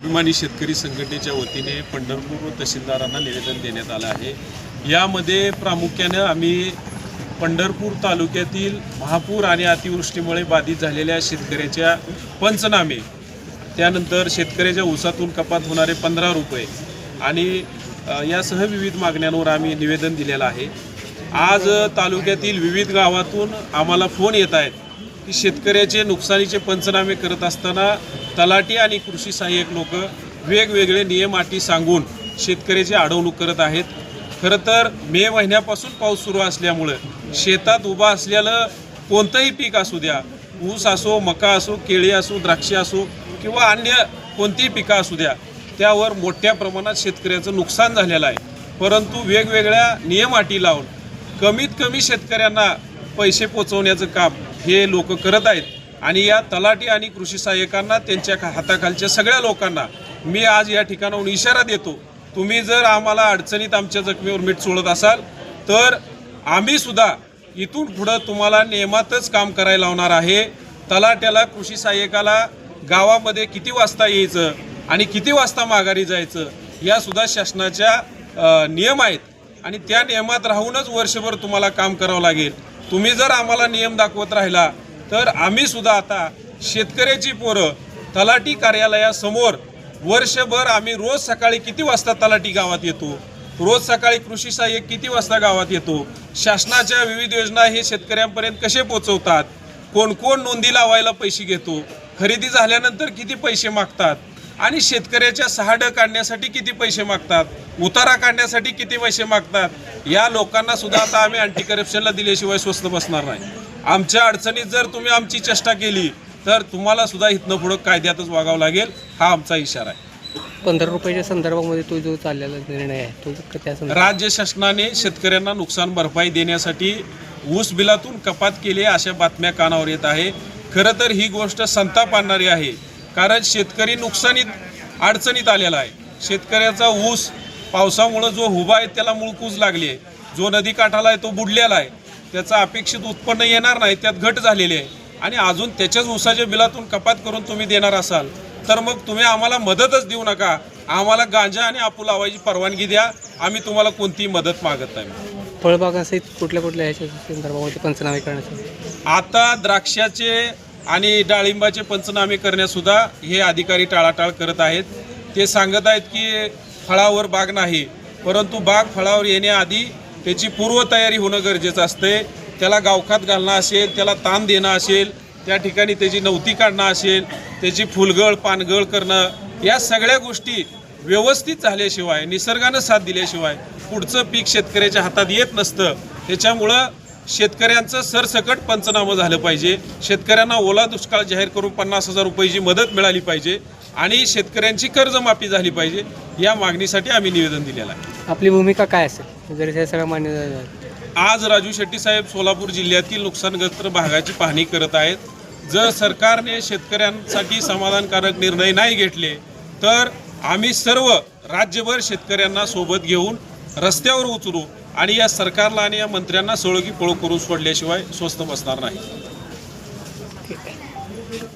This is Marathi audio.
अभिमानी शेतकरी संघटनेच्या वतीने पंढरपूर तहसीलदारांना निवेदन देण्यात आलं आहे. यामध्ये प्रामुख्यानं आम्ही पंढरपूर तालुक्यातील महापूर आणि अतिवृष्टीमुळे बाधित झालेल्या शेतकऱ्याच्या पंचनामे त्यानंतर शेतकऱ्याच्या ऊसातून कपात होणारे पंधरा रुपये आणि यासह विविध मागण्यांवर आम्ही निवेदन दिलेलं आहे. आज तालुक्यातील विविध गावातून आम्हाला फोन येत आहेत की शेतकऱ्याचे नुकसानीचे पंचनामे करत असताना तलाठी आणि कृषी सहाय्यक लोक वेगवेगळे नियम अटी सांगून शेतकऱ्याची अडवणूक करत आहेत. खरं तर मे महिन्यापासून पाऊस सुरू असल्यामुळं शेतात उभा असलेलं कोणतंही पीक असू द्या ऊस असो मका असो केळी असो द्राक्षे असो किंवा अन्य कोणतीही पिकं असू द्या त्यावर मोठ्या प्रमाणात शेतकऱ्याचं नुकसान झालेलं आहे. परंतु वेगवेगळ्या नियम अटी लावून कमीत कमी शेतकऱ्यांना पैसे पोचवण्याचं काम हे लोक करत आहेत. आणि या तलाठी आणि कृषी सहाय्यकांना त्यांच्या हाताखालच्या सगळ्या लोकांना मी आज या ठिकाणाहून इशारा देतो. तुम्ही जर आम्हाला अडचणीत आमच्या जखमीवर मीठ सोडत असाल तर आम्ही सुद्धा इथून पुढं तुम्हाला नियमातच काम करायला लावणार आहे. तलाट्याला कृषी सहाय्यकाला गावामध्ये किती वाजता यायचं आणि किती वाजता माघारी जायचं यासुद्धा शासनाच्या नियम आहेत. आणि त्या नियमात राहूनच वर्षभर तुम्हाला काम करावं लागेल. तुम्ही जर आम्हाला नियम दाखवत राहिला तर आम्ही सुद्धा आता शेतकऱ्याची पोरं तलाठी कार्यालयासमोर वर्षभर आम्ही रोज सकाळी किती वाजता तलाठी गावात येतो? रोज सकाळी कृषी सहाय्यक किती वाजता गावात येतो? शासनाच्या विविध योजना हे शेतकऱ्यांपर्यंत कसे पोचवतात? कोण कोण नोंदी लावायला पैसे घेतो? खरेदी झाल्यानंतर किती पैसे मागतात? आणि शेतकऱ्याच्या सहा ड काढण्यासाठी किती पैसे मागतात? उतारा काढण्यासाठी किती पैसे मागतात? या लोकांना सुद्धा आता आम्ही अँटी करप्शनला दिल्याशिवाय स्वस्त बसणार नाही. आमच्या अडचणीत जर तुम्ही आमची चेष्टा केली तर तुम्हाला सुद्धा इथनं पुढं कायद्यातच वागावं लागेल हा आमचा इशारा आहे. पंधरा रुपयाच्या संदर्भामध्ये तो जो चाललेला निर्णय आहे तो त्या राज्य शासनाने शेतकऱ्यांना नुकसान भरपाई देण्यासाठी ऊस बिलातून कपात केली अशा बातम्या कानावर येत आहे. खरं तर ही गोष्ट संताप आणणारी आहे. कारण शेतकरी नुकसानीत अडचणीत आलेला आहे. शेतकऱ्याचा ऊस पावसामुळं जो उभा आहे त्याला मुळकूज लागली आहे. जो नदीकाठाला आहे तो बुडलेला आहे. त्याचं अपेक्षित उत्पन्न येणार नाही त्यात घट झालेली आहे. आणि अजून त्याच्याच ऊसाच्या बिलातून कपात करून तुम्ही देणार असाल तर मग तुम्ही आम्हाला मदतच देऊ नका. आम्हाला गांजा आणि आपू लावायची परवानगी द्या. आम्ही तुम्हाला कोणतीही मदत मागत नाही. फळबागासहित कुठल्या कुठल्या ह्याच्या संदर्भामध्ये पंचनामे करण्यासाठी आता द्राक्षाचे आणि डाळिंबाचे पंचनामे करण्यासुद्धा हे अधिकारी टाळाटाळ करत आहेत. ते सांगत आहेत की फळावर बाग नाही परंतु बाग फळावर येण्याआधी त्याची पूर्वतयारी होणं गरजेचं असते त्याला गावखात घालणं असेल त्याला ताण देणं असेल त्या ठिकाणी त्याची नवती काढणं असेल त्याची फुलगळ पानगळ करणं या सगळ्या गोष्टी व्यवस्थित झाल्याशिवाय निसर्गानं साथ दिल्याशिवाय पुढचं पीक शेतकऱ्याच्या हातात येत नसतं. त्याच्यामुळं शेतकऱ्यांचं सरसकट पंचनामं झालं पाहिजे. शेतकऱ्यांना ओला दुष्काळ जाहीर करून पन्नास हजार रुपयाची मदत मिळाली पाहिजे आणि शेतकऱ्यांची कर्जमाफी झाली पाहिजे या मागणीसाठी आम्ही निवेदन दिलेलं आहे. आपली भूमिका काय असेल? जर हे सगळं मान्य झालं आज राजू शेट्टी साहेब सोलापूर जिल्ह्यातील नुकसानग्रस्त भागाची पाहणी करत आहेत. जर सरकारने शेतकऱ्यांसाठी समाधानकारक निर्णय नाही घेतले तर आम्ही सर्व राज्यभर शेतकऱ्यांना सोबत घेऊन रस्त्यावर उतरू आणि या सरकारला आणि या मंत्र्यांना सळगी पळू करून सोडल्याशिवाय स्वस्त बसणार नाही.